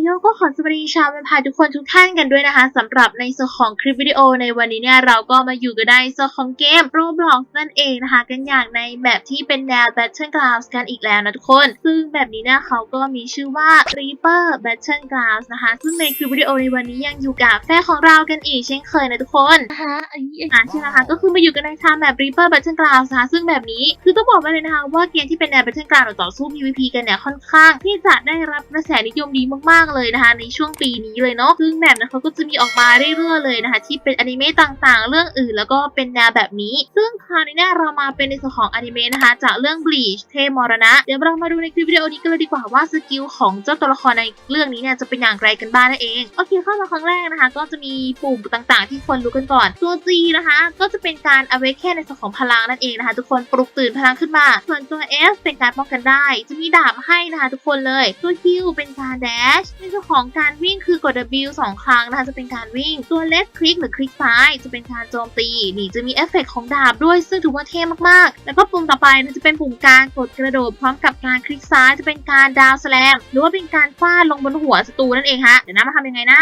โยก็ขอสวัสดีชาวเป็นพายทุกคนทุกท่านกันด้วยนะคะสำหรับในส่วนของคลิปวิดีโอในวันนี้เนี่ยเราก็มาอยู่กันในส่วนของเกม Roblox นั่นเองนะคะ กันอย่างในแบบที่เป็นแนว Battlegrounds กันอีกแล้วนะทุกคน ซึ่งแบบนี้เนี่ยเขาก็มีชื่อว่า Reaper Battlegrounds นะคะ ซึ่งในคลิปวิดีโอในวันนี้ยังอยู่กับแฟนของเรากันอีกเช่นเคยนะทุกคนนะคะอันนี้อ่านใช่ไหมคะก็คือมาอยู่กันในทางแบบ Reaper Battlegrounds นะคะซึ่งแบบนี้คือต้องบอกไว้เลยนะคะว่าเกมที่เป็นแนว Battlegrounds ต่อสู้ PVP กันเนี่ยค่อนข้างที่จะได้รับกระแสนิยมดีมากๆเลยนะคะในช่วงปีนี้เลยเนาะซึ่งแบบนะคะก็จะมีออกมาเรื่อยๆเลยนะคะที่เป็นอนิเมะต่างๆ เรื่องอื่นแล้วก็เป็นแนวแบบนี้ ซึ่งคราวนี้เนี่ยเรามาเป็นในส่วนของอนิเมะนะคะจากเรื่อง Bleach เทมรณะ เดี๋ยวเรามาดูในคลิปวิดีโอนี้กันเลยดีกว่าว่าสกิลของเจ้าตัวละครในเรื่องนี้เนี่ยจะเป็นอย่างไรกันบ้างนั่นเองโอเคเข้ามาครั้งแรกนะคะ ก็จะมีปุ่มต่างๆ ที่ควรรู้กันก่อน ตัว G นะคะ ก็จะเป็นการ awaken ในส่วนของพลังนั่นเองนะคะ ทุกคนปลุกตื่นพลังขึ้นมา ส่วนตัว S เป็นการป้องกันได้ จะมีดาบให้นะคะ ทุกคนเลยตัว Q เป็นการ dash ในส่วนของการวิ่งคือกด W สองครั้งนะคะจะเป็นการวิ่ง ตัว left click หรือคลิกซ้าย จะเป็นการโจมตีนี่จะมีเอฟเฟกต์ของดาบด้วยซึ่งถือว่าเท่มากๆ แล้วก็ปุ่มต่อไปนะจะเป็นปุ่มการกดกระโดดพร้อมกับการคลิกซ้ายจะเป็นการดาวสแลมหรือว่าเป็นการฟาดลงบนหัวศัตรูนั่นเองฮะเดี๋ยวนะมาทำยังไงนะ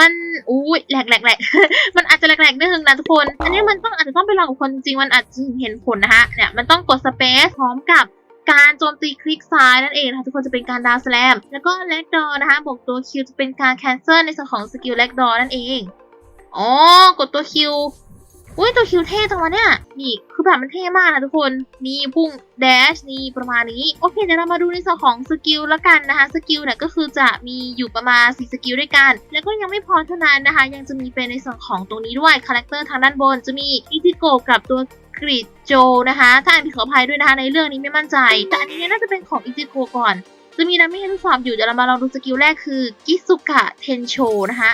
มันอุ้ยแหลกแหลกแหลกมันอาจจะแหลกๆนิดนึงนะทุกคน อันนี้มันต้องอาจจะต้องไปลองกับคนจริงมันอาจจะเห็นผลนะคะเนี่ยมันต้องกดสเปซพร้อมกับ การโจมตีคลิกซ้ายนั่นเองนะคะทุกคนจะเป็นการดาวสแลมแล้วก็แลกดอนะคะบวกตัวคิวจะเป็นการแคนเซิลในส่วนของสกิลแลกดอนั่นเองอ๋อกดตัวคิวอุ้ยตัวคิวเท่จังวะเนี่ย นี่คือแบบมันเท่มากนะทุกคน นี่พุ่งแดชนี่ประมาณนี้ โอเคเดี๋ยวเรามาดูในส่วนของสกิลละกันนะคะ สกิลเนี่ยก็คือจะมีอยู่ประมาณ4สกิลด้วยกัน แล้วก็ยังไม่พอเท่านั้นนะคะ ยังจะมีเป็นในส่วนของตรงนี้ด้วย คาแรคเตอร์ทางด้านบนจะมีอิติโกกับตัว กริดโจนะคะถ้าอ่านผิดขออภัยด้วยนะคะในเรื่องนี้ไม่มั่นใจ แต่อันนี้น่าจะเป็นของอิติโกะก่อน จะมีดัมมี่ให้ทดสอบอยู่เดี๋ยวเรามาลองดูสกิลแรกคือกิสุกะเทนโชนะคะ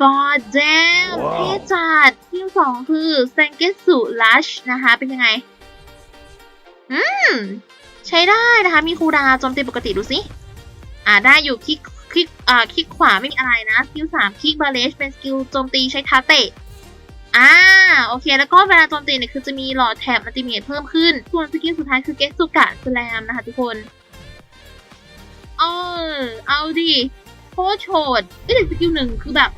God damn ว้าวเท่จัดที่สองคือเซงเกสุลัชนะคะ เป็นยังไง อืม ใช้ได้นะคะ มีคูลดาวน์โจมตีปกติดูสิ อ่าได้อยู่คลิกคลิกอ่าคลิกขวาไม่มีอะไรนะ สกิลสามคลิกบาเลชเป็นสกิลโจมตีใช้เท้าเตะ อ่าโอเค แล้วก็เวลาโจมตีเนี่ยคือจะมีหลอดแถบอัลติเมทเพิ่มขึ้น ส่วนสกิลสุดท้ายคือเกสุกะสแลมนะคะทุกคนเออเอาดิโคตรโฉดเอ้ยแต่สกิลหนึ่งคือแบบ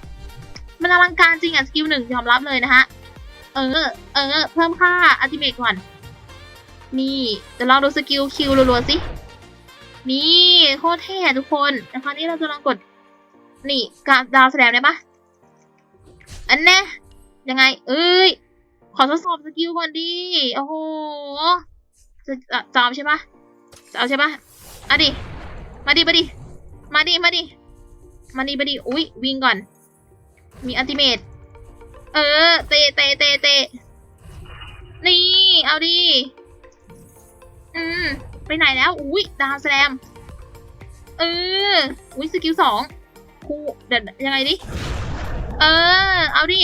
มันอลังการจริงอะสกิลหนึ่งยอมรับเลยนะฮะเออ เออ เพิ่มค่าอัลติเมทก่อน นี่เดี๋ยวลองดูสกิลคิวรัวๆสิ นี่โคตรเท่อะทุกคนแต่คราวนี้เราจะลองกด นี่กาดาวแสดงได้ปะอันแน่ ยังไง เอ้ย ขอทดสอบสกิลก่อนดิโอ้โหจะจะเอาใช่ปะจะเอาใช่ปะอะดิ มาดิมาดิ มาดิมาดิ มาดิมาดิ อุ้ยวิ่งก่อน มีอัลติเมทเออ เตะเตะเตะเตะนี่ เอาดิ อืม ไปไหนแล้ว อุ้ยดาวแสลมเออ อุ้ยสกิลสองครูเดี๋ยวยังไงดิ เออ เอาดิ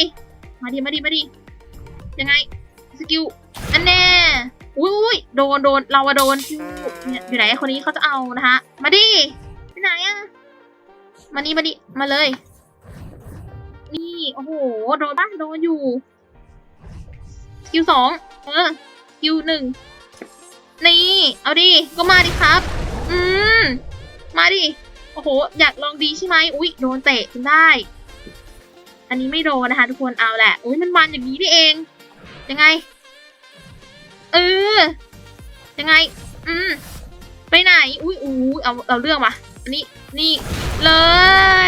มาดิมาดิมาดิยังไงสกิลอันแน่อุ้ยอุ้ยโดนโดนเราอะโดนคิวเนี่ยอยู่ไหนคนนี้เขาจะเอานะคะมาดิไปไหนอะมานี่มาดิมาเลย นี่โอ้โหโดนปะโดนอยู่สกิลสองเออสกิลหนึ่งนี่เอาดิก็มาดิครับ อืมมาดิโอ้โห อยากลองดีใช่ไหมอุ๊ยโดนเตะจนได้ อันนี้ไม่โดนนะคะทุกคนเอาแหละอุ๊ยมันมันอย่างนี้นี่เอง ยังไง เออ ยังไง อืม ไปไหน อุ๊ยอู้เอาเอาเรื่องมาอันนี้นี่เล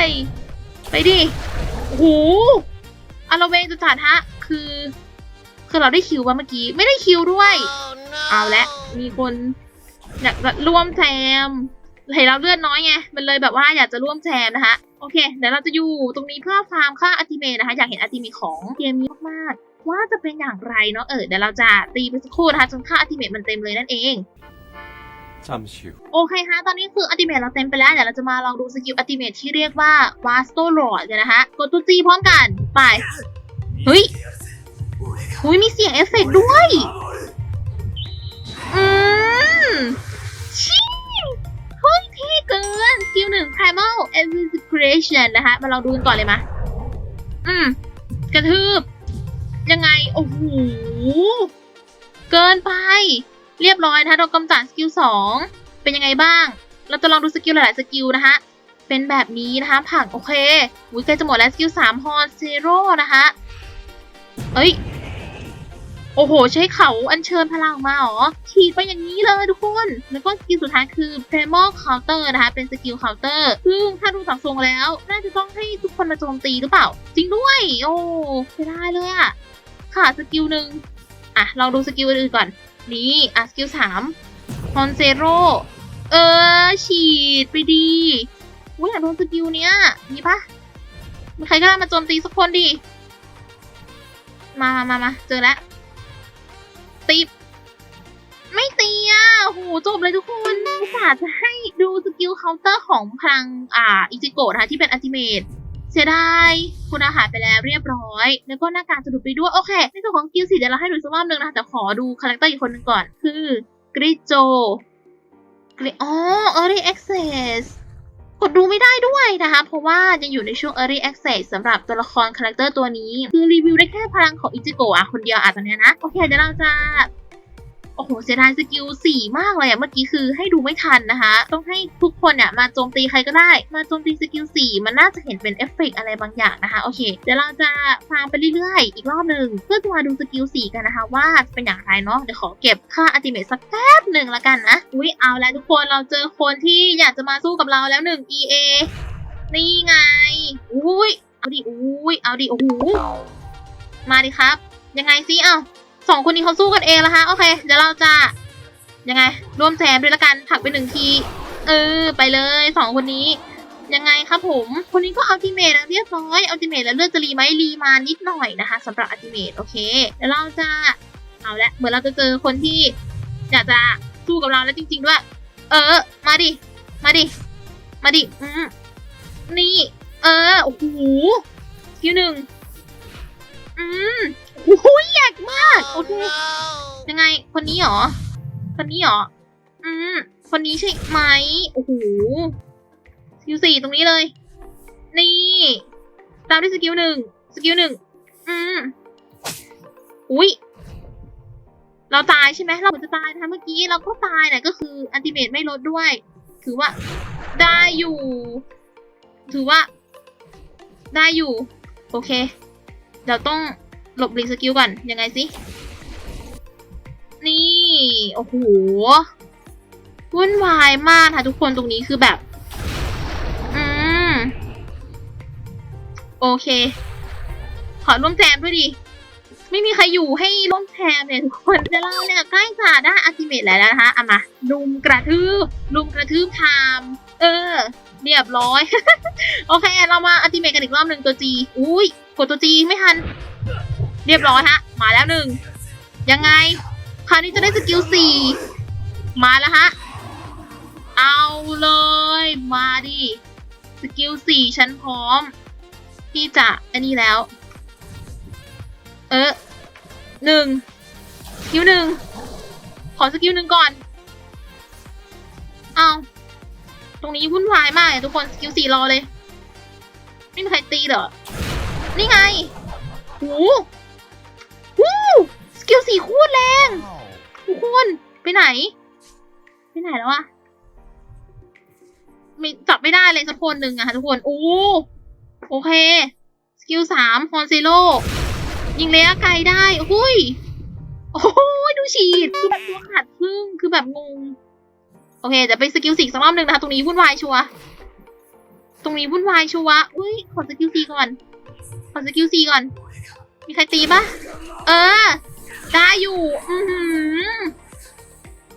ย ไปดิโอ้โหอาราเวงจะจัดฮะ คือ คือเราได้คิวป่ะเมื่อกี้ ไม่ได้คิวด้วย เอาละมีคนอยากจะร่วมแจม เห็นเราเลือดน้อยไง มันเลยแบบว่าอยากจะร่วมแชร์นะคะ โอเค เดี๋ยวเราจะอยู่ตรงนี้เพื่อฟาร์มค่าอัติเมนะคะ อยากเห็นอัติเมของเกมนี้มากๆ ว่าจะเป็นอย่างไรเนาะ เออ เดี๋ยวเราจะตีไปสักครู่นะคะจนค่าอัติเมมันเต็มเลยนั่นเองโอเคฮะ ตอนนี้คืออัติเมทเราเต็มไปแล้ว เดี๋ยวเราจะมาลองดูสกิลอัติเมทที่เรียกว่าวาสโตโอดกันนะคะกดตัวจีพร้อมกัน ไป เฮ้ยเฮ้ยมีเสียงเอฟเฟกด้วย อืม เกินสกิลหนึ่ง primal evisceration นะคะ มาลองดูกันก่อนเลยมะอืม กระทืบ ยังไง โอ้โห เกินไป เรียบร้อยนะคะโดนกำจัดสกิลสอง เป็นยังไงบ้าง เราจะลองดูสกิลหลาย ๆ สกิลนะคะ เป็นแบบนี้นะคะผังโอเคอุ้ยใกล้จะหมดแล้วสกิลสามฮอนเซโร่นะคะ เอ้ย โอ้โห ใช้เขาอัญเชิญพลังมาหรอฉีดไปอย่างนี้เลยทุกคน แล้วก็สกิลสุดท้ายคือ p r e m o Counter นะคะ เป็นสกิล Counter ซึ่งถ้าดูจากทรงแล้ว น่าจะต้องให้ทุกคนมาโจมตีหรือเปล่า จริงด้วย โอ้ไม่ได้เลยอะขาดสกิลหนึ่งอะลองดูสกิลอื่นก่อน นี่อะสกิลสามฮอนเซโร่เออ ฉีดไปดีอุ้ยอยากโดนสกิลเนี้ยมีปะมีใครก็ได้มาโจมตีสักคนดิ มามามามาเจอแล้ว ตีไม่ตีอะโหจบเลยทุกคนอุตส่าห์จะให้ดูสกิลเคาน์เตอร์ของพลังอ่าอิจิโกะนะคะที่เป็นอัติเมทเสียดายคุณอาหารไปแล้วเรียบร้อย แล้วก็หน้ากากสะดุดไปด้วย โอเค ในส่วนของสกิลสี่เดี๋ยวเราให้ดูสักรอบหนึ่งนะคะแต่ขอดูคาแรคเตอร์อีกคนหนึ่งก่อน คือกริโจกริอ๋อ Early Access ก ดดูไม่ได้ด้วยนะคะ เพราะว่ายังอยู่ในช่วง Early Access สำหรับตัวละครคาแรคเตอร์ตัวนี้ คือรีวิวได้แค่พลังของอิจิโกะคนเดียวอะตอนเนี้ยนะ โอเคเดี๋ยวเราจะ โอ้โหเสียดายสกิลสี่มากเลยอะเมื่อกี้คือให้ดูไม่ทันนะคะ ต้องให้ทุกคนเนี่ยมาโจมตีใครก็ได้ มาโจมตีสกิลสี่มันน่าจะเห็นเป็นเอฟเฟกต์อะไรบางอย่างนะคะ โอเค เดี๋ยวเราจะฟังไปเรื่อยๆ อีกรอบหนึ่งเพื่อจะมาดูสกิลสี่กันนะคะ ว่าจะเป็นอย่างไรเนาะเดี๋ยวขอเก็บค่าอัติเมทสักแป๊บหนึ่งละกันนะอุ๊ยเอาแล้วทุกคนเราเจอคนที่อยากจะมาสู้กับเราแล้วหนึ่ง EA นี่ไงอุ้ยเอาดิอุ้ยเอาดิโอ้โหมาดิครับ ยังไงซิเอ้า สองคนนี้เขาสู้กันเองแล้วฮะโอเค เดี๋ยวเราจะยังไงร่วมแจมด้วยละกันผลักไปหนึ่งที เออ ไปเลยสองคนนี้ ยังไงครับผม คนนี้ก็อัลติเมทแล้วเรียบร้อยอัลติเมทแล้วเลือดจะรีไหมรีมานิดหน่อยนะคะสำหรับอัลติเมทโอเคเดี๋ยวเราจะเอาละเหมือนเราจะเจอคนที่อยากจะสู้กับเราแล้วจริง ๆ ด้วย เออ มาดิ มาดิ มาดิ อืมนี่ เออ โอ้โหสกิลหนึ่งอืม โอ้โหแยกมาก โอเค ยังไง คนนี้เหรอ คนนี้เหรอ อืม คนนี้ใช่ไหม โอ้โหสกิลสี่ตรงนี้เลย นี่ ตามด้วยสกิลหนึ่ง สกิลหนึ่ง อืม อุ้ยเราตายใช่ไหม เราจะตายนะคะเมื่อกี้เราก็ตายเนี่ยก็คืออันติเมตไม่ลดด้วย ถือว่า ได้อยู่ ถือว่า ได้อยู่ โอเคเดี๋ยวต้อง หลบหลีกสกิลก่อน ยังไงสิ นี่ โอ้โห วุ่นวายมากค่ะทุกคนตรงนี้คือแบบ อืม โอเค ขอร่วมแจมด้วยดิ ไม่มีใครอยู่ให้ร่วมแจมเนี่ยทุกคนจะเล่าเนี่ยใกล้จะได้อัลติเมทแล้วนะคะเอามาลุมกระทืบลุมกระทืบไทม์เออ เรียบร้อย โอเค เรามาอัลติเมทกันอีกรอบหนึ่งตัวจี อุ้ย กดตัวจีไม่ทัน เรียบร้อยฮะ มาแล้วหนึ่ง ยังไง คราวนี้จะได้สกิลสี่ มาแล้วฮะ เอาเลย มาดิ สกิลสี่ฉันพร้อม ที่จะอันนี้แล้ว เออหนึ่งสกิลหนึ่ง ขอสกิลหนึ่งก่อน เอาตรงนี้วุ่นวายมากเลยทุกคน สกิลสี่รอเลย ไม่มีใครตีเหรอ นี่ไง หูหู สกิลสี่คูดแรงทุกคนไปไหน ไปไหนแล้วอะไม่จับไม่ได้เลยสักคนหนึ่งอะค่ะทุกคนโอ้โอเค สกิลสามฮอนเซโลยิงระยะไกลได้อุ้ยโอ้โหดูฉีดคือแบบตัวขาดครึ่งคือแบบงง โอเคเดี๋ยวไปสกิลสี่สักรอบหนึ่งนะคะ ตรงนี้วุ่นวายชัวตรงนี้วุ่นวายชัวอุ้ยขอสกิลสี่ก่อน ขอสกิลสี่ก่อน มีใครตีปะเออ ได้อยู่ อือหือ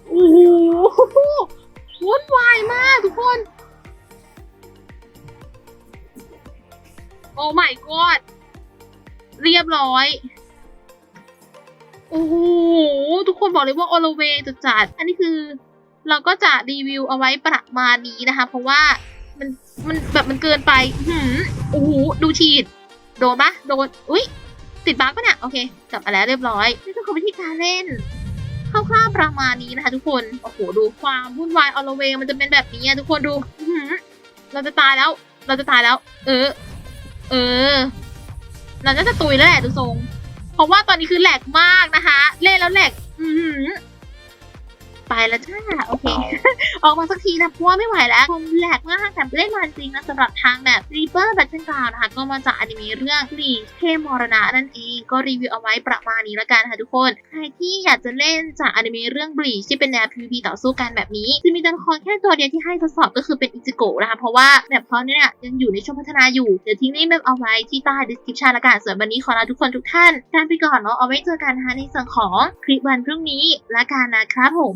โอ้โหวุ่นวายมากทุกคน โอ้ my god เรียบร้อย โอ้โห ทุกคนบอกเลยว่าโอโลเวจะจัด อันนี้คือ เราก็จะรีวิวเอาไว้ประมาณนี้นะคะ เพราะว่ามันมันแบบมันเกินไป อื้อหือโอ้โห ดูฉีด โดนปะโดน อุ้ย ติดบั๊กปะเนี่ยโอเคกลับไปแล้วเรียบร้อยนี่ก็คือวิธีการเล่นคร่าวๆประมาณนี้นะคะทุกคนโอ้โหดูความวุ่นวายอลเวงมันจะเป็นแบบนี้ทุกคนดูเราจะตายแล้ว เราจะตายแล้ว เออ เออ เราจะจะตุยแล้วแหละทุกทรงเพราะว่าตอนนี้คือแหลกมากนะคะ เล่นแล้วแหลก อือ ไปแล้วจ้าโอเคโอออกมาสักทีนะเพราะว่าไม่ไหวแล้วคงแหลกมากแต่เล่นมันจริงนะสำหรับทางแบบ Reaper Battleground นะคะก็มาจากอนิเมะเรื่อง Bleach เทมรณะนั่นเองก็รีวิวเอาไว้ประมาณนี้ละกันค่ะทุกคน ใครที่อยากจะเล่นจากอนิเมะเรื่อง Bleach ที่เป็นแนว PVP ต่อสู้กันแบบนี้ จะมีตัวละครแค่ตัวเดียวที่ให้ทดสอบก็คือเป็นอิจิโกะนะคะเพราะว่าแบบเขาเนี่ยยังอยู่ในช่วงพัฒนาอยู่เดี๋ยวทิ้งลิงก์แบบเอาไว้ที่ใต้ description ละกันส่วนวันนี้ขอลาทุกคนทุกท่านการไปก่อนเนาะเอาไว้เจอกันนะคะในส่วนของคลิปวันพรุ่งนี้ละกันนะครับผม